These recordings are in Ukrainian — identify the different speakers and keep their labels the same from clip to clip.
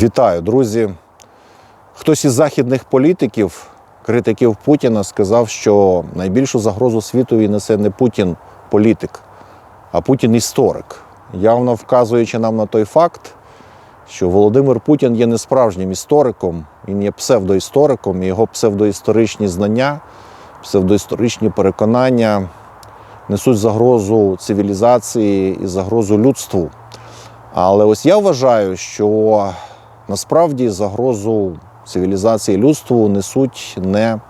Speaker 1: Вітаю, друзі. Хтось із західних політиків, критиків Путіна, сказав, що найбільшу загрозу світові несе не Путін політик, а Путін історик, явно вказуючи нам на той факт, що Володимир Путін є не справжнім істориком, він є псевдоісториком, і його псевдоісторичні знання, псевдоісторичні переконання несуть загрозу цивілізації і загрозу людству. Але ось я вважаю, що насправді загрозу цивілізації людству несуть не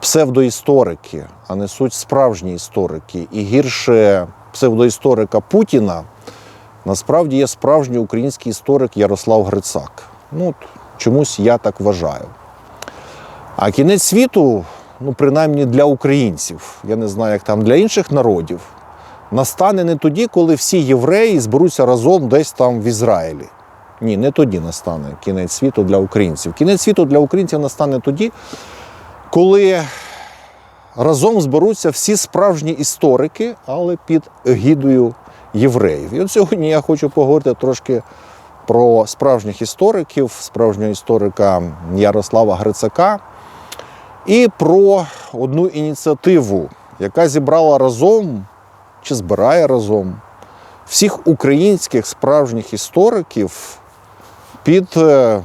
Speaker 1: псевдоісторики, а несуть справжні історики. І гірше псевдоісторика Путіна насправді є справжній український історик Ярослав Грицак. Ну, чомусь я так вважаю. А кінець світу, ну принаймні для українців, я не знаю, як там для інших народів, настане не тоді, коли всі євреї зберуться разом десь там в Ізраїлі. Ні, не тоді настане кінець світу для українців. Кінець світу для українців настане тоді, коли разом зберуться всі справжні історики, але під егідою євреїв. І от сьогодні я хочу поговорити трошки про справжніх істориків, справжнього історика Ярослава Грицака і про одну ініціативу, яка зібрала разом чи збирає разом всіх українських справжніх істориків під е,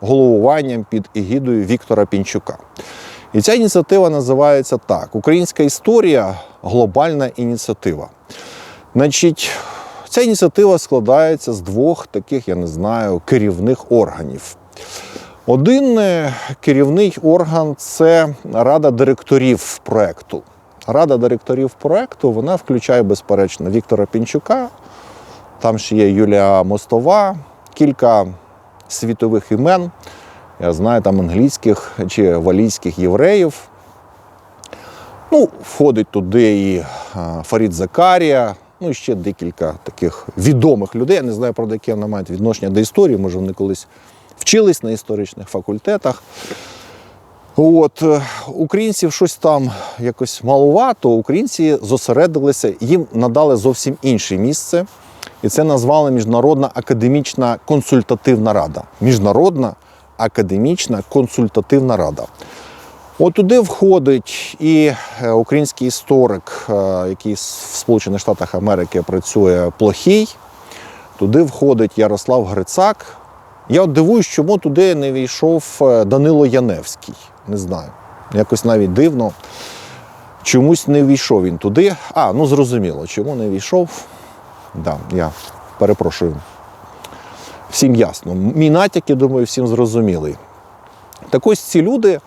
Speaker 1: головуванням, під егідою Віктора Пінчука. І ця ініціатива називається так: Українська історія глобальна ініціатива. Значить, ця ініціатива складається з двох таких, я не знаю, керівних органів. Один е, керівний орган це рада директорів проекту. Рада директорів проекту вона включає, безперечно, Віктора Пінчука, там ще є Юлія Мостова, кілька світових імен. Я знаю там англійських чи валійських євреїв. Ну, входить туди і Фарід Закарія, ну і ще декілька таких відомих людей. Я не знаю, правда, які вони мають відношення до історії, може, вони колись вчились на історичних факультетах. От е, українців щось там якось малувато. Українці зосередилися, їм надали зовсім інше місце, і це назвали Міжнародна академічна консультативна рада. Міжнародна академічна консультативна рада. От туди входить і е, український історик, е, який в Сполучених Штатах Америки працює плохій. Туди входить Ярослав Грицак. Я от дивуюсь, чому туди не війшов е, Данило Яневський. Не знаю. Якось навіть дивно. Чомусь не війшов він туди. А, ну зрозуміло, чому не війшов. Да, я перепрошую. Всім ясно. Мій натяк, я думаю, всім зрозумілий. Так ось ці люди,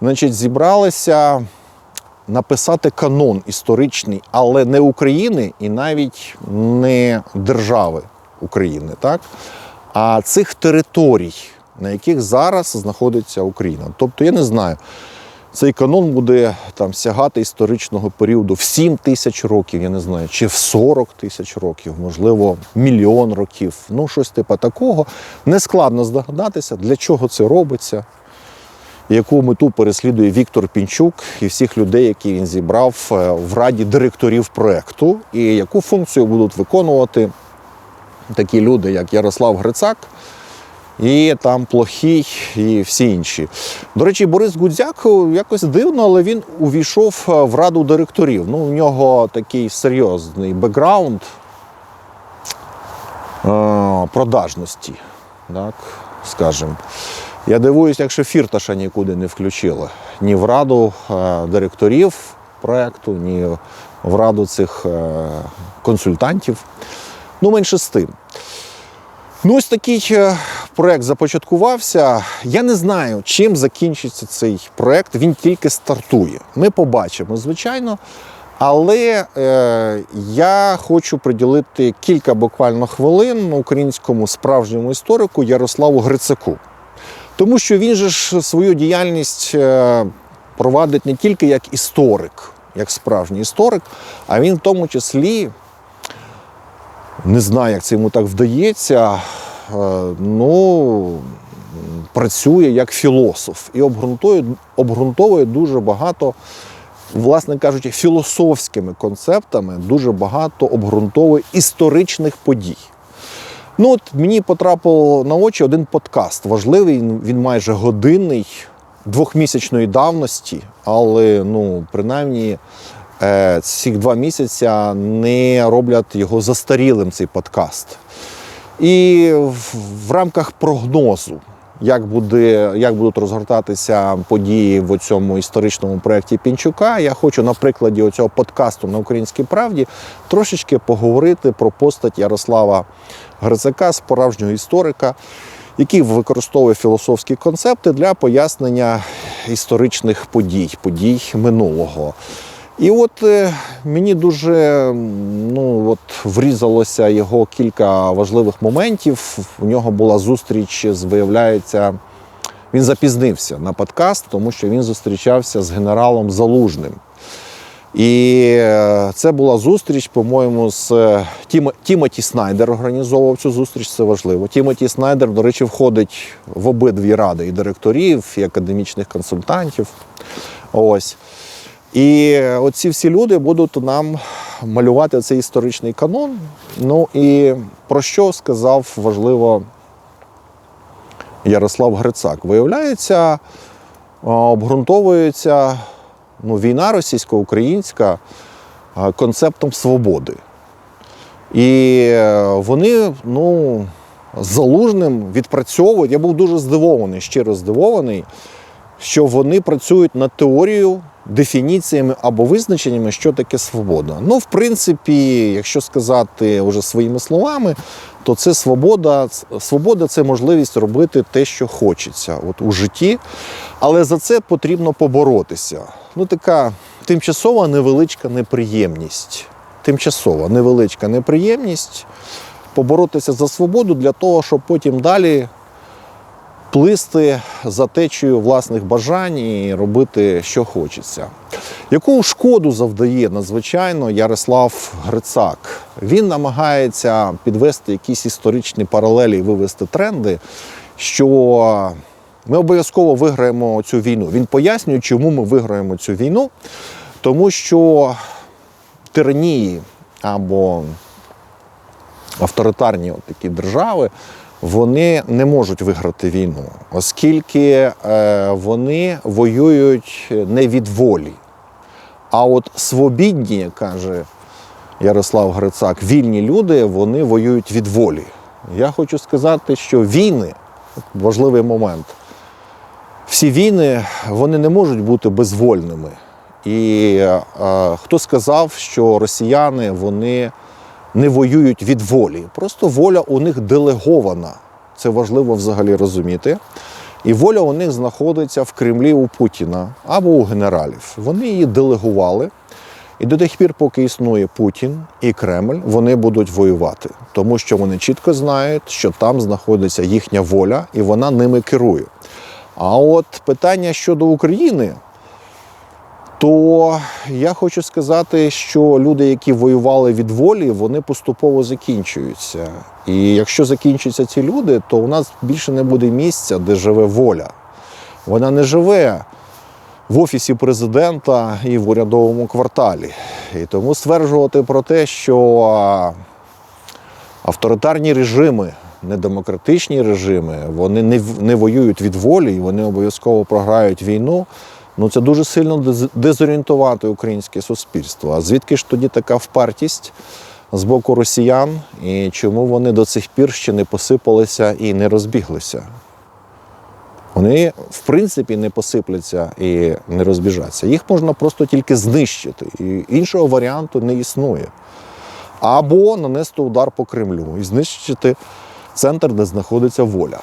Speaker 1: значить, зібралися написати канон історичний, але не України і навіть не держави України, так? а цих територій, на яких зараз знаходиться Україна. Тобто, я не знаю, цей канон буде там сягати історичного періоду в 7 тисяч років, я не знаю, чи в 40 тисяч років, можливо, мільйон років. Ну, щось типу такого. Нескладно здогадатися, для чого це робиться, яку мету переслідує Віктор Пінчук і всіх людей, які він зібрав е, в раді директорів проекту, і яку функцію будуть виконувати такі люди, як Ярослав Грицак. І там плохий, і всі інші. До речі, Борис Гудзяк якось дивно, але він увійшов е, в раду директорів. Ну, у нього такий серйозний бекграунд е, продажності, так, скажімо. Я дивуюсь, якщо Фірташа нікуди не включили. Ні в раду е, директорів проєкту, ні в раду цих е, консультантів. Ну, менше з тим. Ну, ось такий проект започаткувався. Я не знаю, чим закінчиться цей проект. Він тільки стартує. Ми побачимо, звичайно. Але е, я хочу приділити кілька буквально хвилин українському справжньому історику Ярославу Грицаку. Тому що він же ж свою діяльність е, провадить не тільки як історик, як справжній історик, а він в тому числі не знаю, як це йому так вдається. е, Ну, працює як філософ і обґрунтує, обґрунтовує дуже багато, власне кажучи, філософськими концептами дуже багато обґрунтовує історичних подій. Ну, от мені потрапило на очі один подкаст. Важливий, він майже годинний, двохмісячної давності, але ну, принаймні ці два місяці не роблять його застарілим, цей подкаст. І в, в рамках прогнозу, як, буде, як будуть розгортатися події в цьому історичному проєкті Пінчука, я хочу на прикладі цього подкасту на Українській правді трошечки поговорити про постать Ярослава Грицака, справжнього історика, який використовує філософські концепти для пояснення історичних подій, подій минулого. І от е, мені дуже ну, от, врізалося його кілька важливих моментів. У нього була зустріч, з- виявляється, він запізнився на подкаст, тому що він зустрічався з генералом Залужним. І е, це була зустріч, по-моєму, з е, Тімо, Тімоті Снайдер організовував цю зустріч, це важливо. Тімоті Снайдер, до речі, входить в обидві ради і директорів, і академічних консультантів. Ось. І оці всі люди будуть нам малювати цей історичний канон. Ну і про що сказав важливо Ярослав Грицак? Виявляється, обґрунтовується ну, війна російсько-українська концептом свободи. І е, вони ну, залужним відпрацьовують. Я був дуже здивований, щиро здивований, що вони працюють над теорією, дефініціями або визначеннями, що таке свобода. Ну, в принципі, якщо сказати вже своїми словами, то це свобода. Свобода це можливість робити те, що хочеться от у житті, але за це потрібно поборотися. Ну, така тимчасова невеличка неприємність. Тимчасова невеличка неприємність поборотися за свободу для того, щоб потім далі плисти за течею власних бажань і робити, що хочеться. Яку шкоду завдає надзвичайно Ярослав Грицак? Він намагається підвести якісь історичні паралелі і вивести тренди, що ми обов'язково виграємо цю війну. Він пояснює, чому ми виграємо цю війну, тому що тиранії або авторитарні от такі держави, вони не можуть виграти війну, оскільки е, вони воюють не від волі. А от свобідні, каже Ярослав Грицак, вільні люди, вони воюють від волі. Я хочу сказати, що війни важливий момент. Всі війни вони не можуть бути безвольними. І е, хто сказав, що росіяни вони не воюють від волі. Просто воля у них делегована. Це важливо взагалі розуміти. І воля у них знаходиться в Кремлі у Путіна або у генералів. Вони її делегували. І до тих пір, поки існує Путін і Кремль, вони будуть воювати, тому що вони чітко знають, що там знаходиться їхня воля, і вона ними керує. А от питання щодо України, то я хочу сказати, що люди, які воювали від волі, вони поступово закінчуються. І якщо закінчаться ці люди, то у нас більше не буде місця, де живе воля. Вона не живе в офісі президента і в урядовому кварталі. І тому стверджувати про те, що авторитарні режими, недемократичні режими, вони не, воюють від волі і вони обов'язково програють війну. Ну це дуже сильно дезорієнтувати українське суспільство. А звідки ж тоді така впартість з боку росіян, і чому вони до цих пір ще не посипалися і не розбіглися? Вони, в принципі, не посипляться і не розбіжаться. Їх можна просто тільки знищити. І іншого варіанту не існує. Або нанести удар по Кремлю і знищити центр, де знаходиться воля.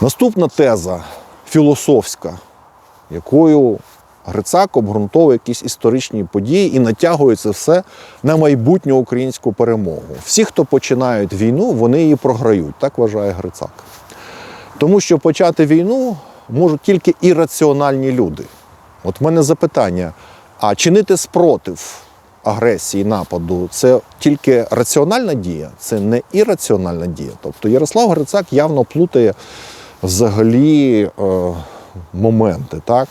Speaker 1: Наступна теза філософська, якою Грицак обґрунтовує якісь історичні події і натягує це все на майбутню українську перемогу. Всі, хто починають війну, вони її програють, так вважає Грицак. Тому що почати війну можуть тільки ірраціональні люди. От в мене запитання: а чинити спротив агресії, нападу це тільки раціональна дія, це не ірраціональна дія. Тобто Ярослав Грицак явно плутає взагалі е, моменти. Так?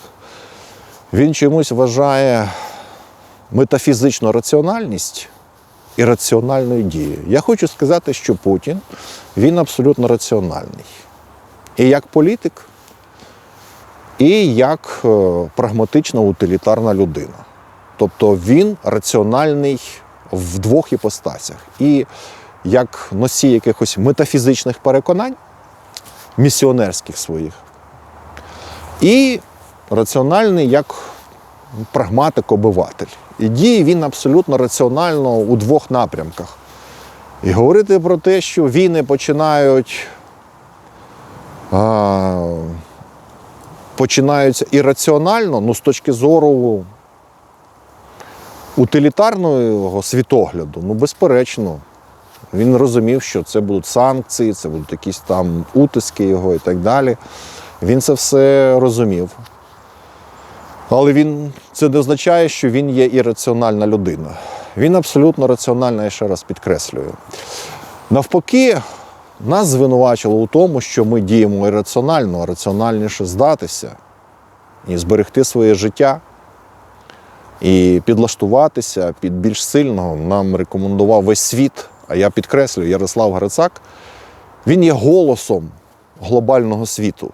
Speaker 1: Він чомусь вважає метафізичну раціональність ірраціональною дією. Я хочу сказати, що Путін він абсолютно раціональний. І як політик, і як е, прагматична утилітарна людина. Тобто він раціональний в двох іпостасях. І як носій якихось метафізичних переконань, місіонерських своїх, і раціональний як прагматик-обиватель. І діє він абсолютно раціонально у двох напрямках. І говорити про те, що війни починають. А, починаються ірраціонально, ну з точки зору утилітарного світогляду, ну безперечно. Він розумів, що це будуть санкції, це будуть якісь там утиски його і так далі. Він це все розумів. Але він це не означає, що він є ірраціональна людина. Він абсолютно раціональна, я ще раз підкреслюю. Навпаки, нас звинувачило у тому, що ми діємо ірраціонально, а раціональніше здатися і зберегти своє життя. І підлаштуватися під більш сильного нам рекомендував весь світ. А я підкреслюю, Ярослав Грицак, він є голосом глобального світу.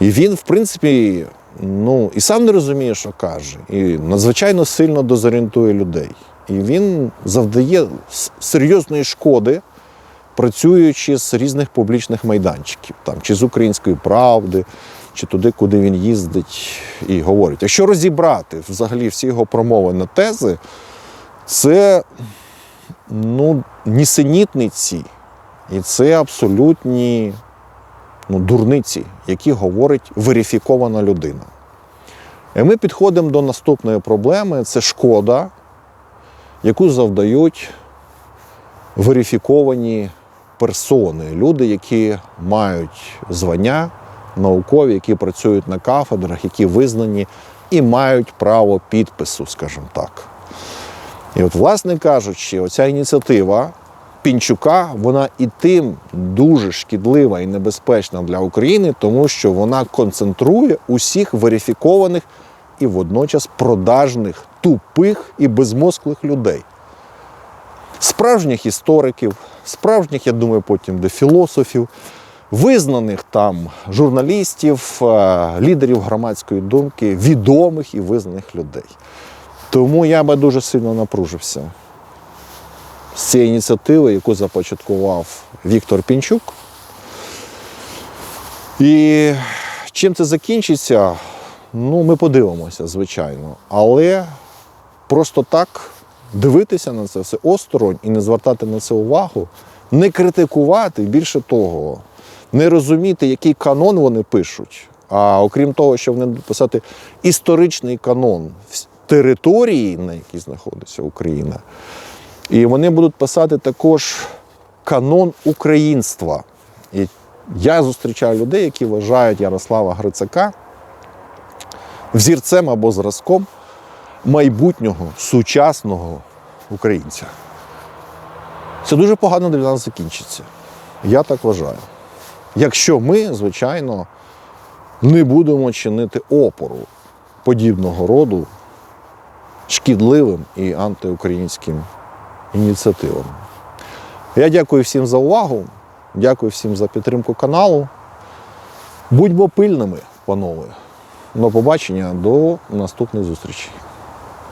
Speaker 1: І він, в принципі, ну, і сам не розуміє, що каже, і надзвичайно сильно дезорієнтує людей. І він завдає серйозної шкоди, працюючи з різних публічних майданчиків, там, чи з української правди, чи туди, куди він їздить і говорить. Якщо розібрати взагалі всі його промови на тези, це ну, нісенітниці, і це абсолютні ну, дурниці, які говорить верифікована людина. І ми підходимо до наступної проблеми: це шкода, яку завдають верифіковані персони, люди, які мають звання наукові, які працюють на кафедрах, які визнані і мають право підпису, скажімо так. І от, власне кажучи, оця ініціатива Пінчука, вона і тим дуже шкідлива і небезпечна для України, тому що вона концентрує усіх верифікованих і водночас продажних, тупих і безмозклих людей. Справжніх істориків, справжніх, я думаю, потім до філософів, визнаних там журналістів, е, лідерів громадської думки, відомих і визнаних людей. Тому я би дуже сильно напружився з цієї ініціативи, яку започаткував Віктор Пінчук. І чим це закінчиться, ну, ми подивимося, звичайно. Але просто так дивитися на це все осторонь і не звертати на це увагу, не критикувати, більше того, не розуміти, який канон вони пишуть. А окрім того, що вони будуть писати історичний канон території, на якій знаходиться Україна, і вони будуть писати також канон українства. І я зустрічаю людей, які вважають Ярослава Грицака взірцем або зразком майбутнього сучасного українця. Це дуже погано для нас закінчиться. Я так вважаю. Якщо ми, звичайно, не будемо чинити опору подібного роду шкідливим і антиукраїнським ініціативам. Я дякую всім за увагу, дякую всім за підтримку каналу. Будьмо пильними, панове. До побачення, до наступної зустрічі.